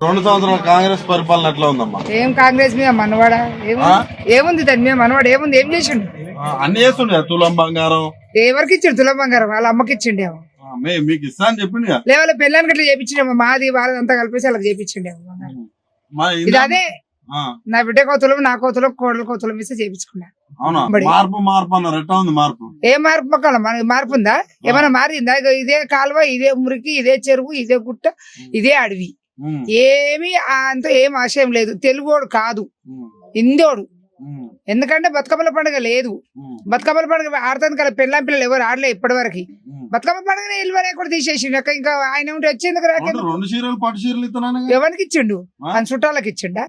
రెండు సంవత్సరాల కాంగ్రెస్ పరిపాలన ఎట్లా ఉందమ్మా? ఏం కాంగ్రెస్ మీద మనవాడ? ఏముంది దాని మీద మనవాడు? ఏముంది? ఏం చేసిండు? అన్ని చేస్తుండే తులం బంగారం. ఎవరికి ఇచ్చిండు తులం బంగారం? వాళ్ళ అమ్మకి మే మీకు ఇస్తా అని చెప్పిండు కదా. లేవాళ్ళ పెళ్ళానికి అట్లా చేపించిండేమో మాది వాళ్ళదంతా కలిపేసి వాళ్ళకి చేపించిండేమో ఇది అదే. నా బిడ్డ కోతులం నా కోతులం కోడల కోతులం ఇస్తే చేపించుకున్నా. మార్పు మార్పు అన్నారు. ఎట్లా ఉంది మార్పు? ఏ మార్పు మొక్కల? మన మార్పు ఉందా? ఏమైనా మారిందా? ఇదే కాలువ ఇదే మురికి ఇదే చెరువు ఇదే గుట్ట ఇదే అడవి. ఏమి అంత ఏం ఆశయం లేదు. తెలుగోడు కాదు. హిందోడు. ఎందుకంటే బతుకమ్మల పండుగ లేదు. బతుకమ్మల పండుగ ఆడతాను కదా పెళ్ళాం పిల్లలు ఎవరు ఆడలే ఇప్పటి వరకు. బతుకమ్మ పండుగ ఇల్వనే కూడా తీసేసిండు. అక్క ఇంకా ఆయన ఉంటే వచ్చేందుకు రెండు చీరలు పట్టు చీరలు. ఎవరికి ఇచ్చిండు? ఆయన చుట్టాలకు ఇచ్చిండా?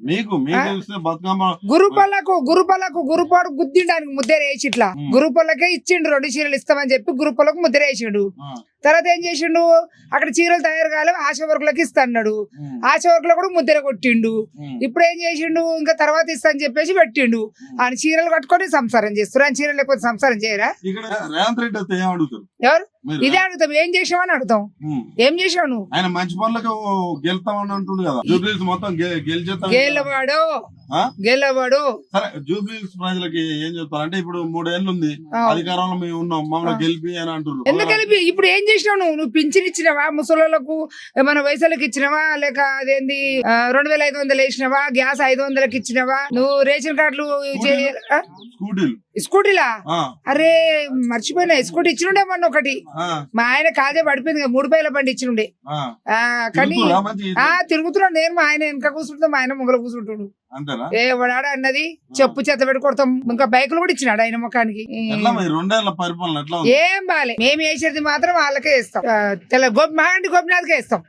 గురుపల్లకు గురుపల్లకు గురుపాడు గుద్దిండానికి ముద్దర వేసి ఇట్లా. గురుపల్లకే ఇచ్చిండు రెండు చీరలు ఇస్తామని చెప్పి గురుపల్లకు ముద్దర వేసిండు తర్వాత ఏం చేసిండు? అక్కడ చీరలు తయారు కాలే ఆశ వర్కులకు ఇస్తా అన్నాడు ఉమ్, ఆశ వర్కులు కూడా ముద్దర కొట్టిండు. ఇప్పుడు ఏం చేసిండు? ఇంకా తర్వాత ఇస్తా అని చెప్పేసి పెట్టిండు. ఆయన చీరలు కట్టుకొని సంసారం చేస్తారు. ఆయన చీరలు లేకపోతే సంసారం చేయరా? ఎవరు? ఇదే అడుగుతాం. ఏం చేసావని అడుగుతాం. ఉమ్. ఏం చేసావు నువ్వు? ఆయన మంచి పనులకు గెలుతామని అంటుండు కదా. మొత్తం గేలవాడు. సరే జూబ్లీస్ ప్రజలకి ఏం చెప్తారు అంటే ఇప్పుడు మూడేళ్ళు ఉంది. అధికారంలో మేము ఉన్నాం మమ్మల్ని గెలిపి అని అంటున్నారు ఎందుకు కలిపి ఇప్పుడు ఏం చేసినావు నువ్వు? నువ్వు పింఛన్ ఇచ్చినావా? ముసలోళ్ళకు ఏమైనా వయసులకు ఇచ్చినావా? లేక అదేంది రెండు వేల ఐదు వందలు వేసినావా? గ్యాస్ ఐదు వందలకి ఇచ్చినావా? నువ్వు రేషన్ కార్డులు? స్కూటీలు. స్కూటీలా. అరే మర్చిపోయినా. స్కూటీ ఇచ్చినుండే మొన్న ఒకటి. మా ఆయన కాజే పడిపోయింది మూడు పైల బండి ఇచ్చినుండే కానీ తిరుగుతున్నాడు నేను మా ఆయన వెనక కూర్చుంటే మా ఆయన ముంగల కూర్చుంటాడు. అంతేనా? ఏ వాడాడ అన్నది? చెప్పు చేత పెట్టి కొడతాం. ఇంకా బైకులు కూడా ఇచ్చినాడు ఆయన ముఖానికి. రెండేళ్ళ పరిపాలన ఏం బాలే. మేము వేసేది మాత్రం వాళ్ళకే ఇస్తాం తెల్ల గోపి మహాంటి గోపినాథ్కే ఇస్తాం